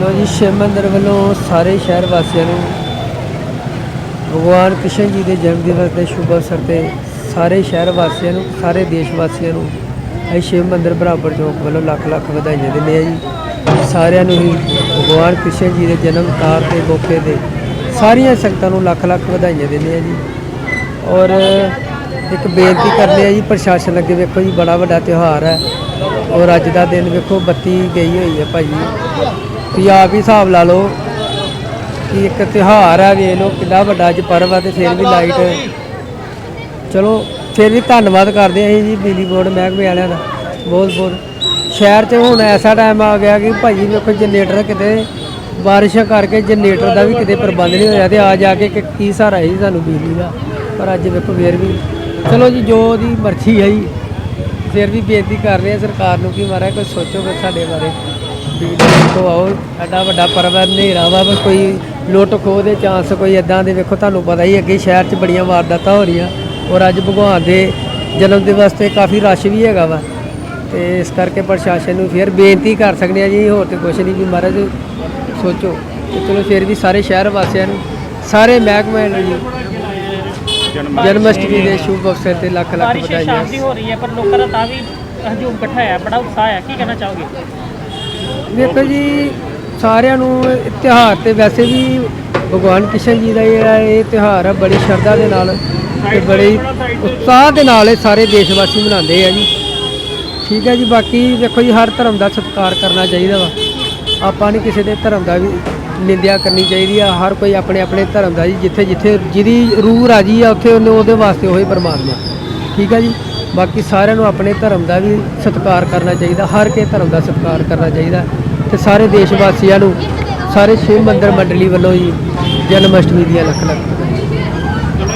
ਲੋ ਜੀ, ਸ਼ਿਵ ਮੰਦਰ ਵੱਲੋਂ ਸਾਰੇ ਸ਼ਹਿਰ ਵਾਸੀਆਂ ਨੂੰ ਭਗਵਾਨ ਕ੍ਰਿਸ਼ਨ ਜੀ ਦੇ ਜਨਮ ਦਿਵਸ ਦੇ ਸ਼ੁਭ ਅਵਸਰ ਤੇ ਸਾਰੇ ਸ਼ਹਿਰ ਵਾਸੀਆਂ ਨੂੰ, ਸਾਰੇ ਦੇਸ਼ ਵਾਸੀਆਂ ਨੂੰ ਅਸੀਂ ਸ਼ਿਵ ਮੰਦਰ ਬਰਾਬਰ ਚੌਕ ਵੱਲੋਂ ਲੱਖ ਲੱਖ ਵਧਾਈਆਂ ਦਿੰਦੇ ਆ ਜੀ। ਸਾਰਿਆਂ ਨੂੰ ਹੀ ਭਗਵਾਨ ਕ੍ਰਿਸ਼ਨ ਜੀ ਦੇ ਜਨਮ ਤਾਰ 'ਤੇ ਮੌਕੇ ਤੇ ਸਾਰੀਆਂ ਸੰਗਤਾਂ ਨੂੰ ਲੱਖ ਲੱਖ ਵਧਾਈਆਂ ਦਿੰਦੇ ਆ ਜੀ। ਔਰ ਇੱਕ ਬੇਨਤੀ ਕਰਦੇ ਆ ਜੀ, ਪ੍ਰਸ਼ਾਸਨ ਅੱਗੇ ਵੇਖੋ ਜੀ, ਬੜਾ ਵੱਡਾ ਤਿਉਹਾਰ ਹੈ। ਔਰ ਅੱਜ ਦਾ ਦਿਨ ਵੇਖੋ ਬੱਤੀ ਗਈ ਹੋਈ ਹੈ ਭਾਈ ਤੁਸੀਂ ਆਪ ਹੀ ਹਿਸਾਬ ਲਾ ਲਓ ਕਿ ਇੱਕ ਤਿਉਹਾਰ ਹੈ ਵੇਖ ਲਓ ਕਿੰਨਾ ਵੱਡਾ ਅੱਜ ਪਰਵ ਹੈ ਤੇ ਫਿਰ ਵੀ ਲਾਈਟ ਚਲੋ ਫਿਰ ਵੀ ਧੰਨਵਾਦ ਕਰਦੇ ਅਸੀਂ ਜੀ ਬਿਜਲੀ ਬੋਰਡ ਮਹਿਕਮੇ ਵਾਲਿਆਂ ਦਾ। ਬਹੁਤ ਬਹੁਤ। ਸ਼ਹਿਰ 'ਚ ਹੁਣ ਐਸਾ ਟਾਈਮ ਆ ਗਿਆ ਕਿ ਭਾਜੀ ਵੇਖੋ ਜਨਰੇਟਰ ਕਿਤੇ ਬਾਰਿਸ਼ਾਂ ਕਰਕੇ ਜਨਰੇਟਰ ਦਾ ਵੀ ਕਿਤੇ ਪ੍ਰਬੰਧ ਨਹੀਂ ਹੋਇਆ ਤੇ ਆ ਜਾ ਕੇ ਕਿ ਕੀ ਸਹਾਰਾ ਸੀ ਸਾਨੂੰ ਬਿਜਲੀ ਦਾ। ਪਰ ਅੱਜ ਵੇਖੋ ਫਿਰ ਵੀ। ਚਲੋ ਜੀ ਜੋ ਉਹਦੀ ਮਰਜ਼ੀ ਹੈ ਜੀ। ਫਿਰ ਵੀ ਬੇਨਤੀ ਕਰ ਰਹੇ ਹਾਂ ਸਰਕਾਰ ਨੂੰ ਕਿ ਮਹਾਰਾਜ ਕੋਈ ਸੋਚੋ ਕਿ ਸਾਡੇ ਬਾਰੇ। ਬਿਜਲੀ ਤੋਂ ਆਓ ਐਡਾ ਵੱਡਾ ਪਰਵ ਹਨੇਰਾ ਵਾ, ਬਸ ਕੋਈ ਲੁੱਟ ਖੋਹ ਦੇ ਚਾਂਸ ਕੋਈ ਇਦਾਂ ਦੇ ਵੇਖੋ, ਤੁਹਾਨੂੰ ਪਤਾ ਹੀ ਅੱਗੇ ਸ਼ਹਿਰ 'ਚ ਬੜੀਆਂ ਵਾਰਦਾਤਾਂ ਹੋ ਰਹੀਆਂ। ਔਰ ਅੱਜ ਭਗਵਾਨ ਦੇ ਜਨਮ ਦਿਵਸ ਤੇ ਕਾਫੀ ਰਸ਼ ਵੀ ਹੈਗਾ ਵਾ। ਤੇ ਇਸ ਕਰਕੇ ਪ੍ਰਸ਼ਾਸਨ ਨੂੰ ਫਿਰ ਬੇਨਤੀ ਕਰ ਸਕਦੇ ਆ ਜੀ, ਹੋਰ ਤੇ ਕੁਛ ਨਹੀਂ ਵੀ ਮਹਾਰਾਜ ਸੋਚੋ। ਤੇ ਚਲੋ ਫਿਰ ਵੀ ਸਾਰੇ ਸ਼ਹਿਰ ਵਾਸੀਆਂ ਨੂੰ, ਸਾਰੇ ਮਹਿਕਮੇ ਨੂੰ ਜਨਮ ਅਸ਼ਟਮੀ ਦੇ ਸ਼ੁਭ ਅਵਸਰ ਤੇ ਲੱਖ ਲੱਖ ਬਾਰਿਸ਼ ਵਧਾਈਆਂ। ਸ਼ਾਮ ਦੀ ਹੋ ਰਹੀ ਹੈ ਪਰ ਲੋਕਾਂ ਦਾ ਤਾਂ ਵੀ ਹਜੂਮ ਇਕੱਠਾ ਹੈ ਬੜਾ ਉਤਸ਼ਾਹ ਹੈ। ਕੀ ਕਹਿਣਾ ਚਾਹੋਗੇ? ਵੇਖੋ ਜੀ ਸਾਰਿਆਂ ਨੂੰ ਇਹ ਤਿਉਹਾਰ ਤੇ ਵੈਸੇ ਵੀ ਭਗਵਾਨ ਕ੍ਰਿਸ਼ਨ ਜੀ ਦਾ ਜਿਹੜਾ ਇਹ ਤਿਉਹਾਰ ਹੈ ਬੜੀ ਸ਼ਰਧਾ ਦੇ ਨਾਲ ਤੇ ਬੜੇ ਉਤਸ਼ਾਹ ਦੇ ਨਾਲ ਇਹ ਸਾਰੇ ਦੇਸ਼ ਵਾਸੀ ਮਨਾਉਂਦੇ ਆ ਜੀ। ਠੀਕ ਹੈ ਜੀ ਬਾਕੀ ਵੇਖੋ ਜੀ ਹਰ ਧਰਮ ਦਾ ਸਤਿਕਾਰ ਕਰਨਾ ਚਾਹੀਦਾ ਵਾ। ਆਪਾਂ ਨਹੀਂ ਕਿਸੇ ਦੇ ਧਰਮ ਦਾ ਵੀ ਨਿੰਦਿਆ ਕਰਨੀ ਚਾਹੀਦੀ ਆ। ਹਰ ਕੋਈ ਆਪਣੇ ਆਪਣੇ ਧਰਮ ਦਾ ਜੀ, ਜਿੱਥੇ ਜਿੱਥੇ ਜਿਹਦੀ ਰੂਹ ਰਾਜੀ ਆ, ਉੱਥੇ ਉਹਨੇ ਉਹਦੇ ਵਾਸਤੇ ਉਹੀ ਪਰਮਾਤਮਾ। ਠੀਕ ਆ ਜੀ? ਬਾਕੀ ਸਾਰਿਆਂ ਨੂੰ ਆਪਣੇ ਧਰਮ ਦਾ ਵੀ ਸਤਿਕਾਰ ਕਰਨਾ ਚਾਹੀਦਾ, ਹਰ ਕੇ ਧਰਮ ਦਾ ਸਤਿਕਾਰ ਕਰਨਾ ਚਾਹੀਦਾ। ਤੇ ਸਾਰੇ ਦੇਸ਼ ਵਾਸੀਆਂ ਨੂੰ, ਸਾਰੇ ਸ਼ਿਵ ਮੰਦਰ ਮੰਡਲੀ ਵੱਲੋਂ ਜੀ, ਜਨਮ ਅਸ਼ਟਮੀ ਦੀਆਂ ਲੱਖ ਲੱਖ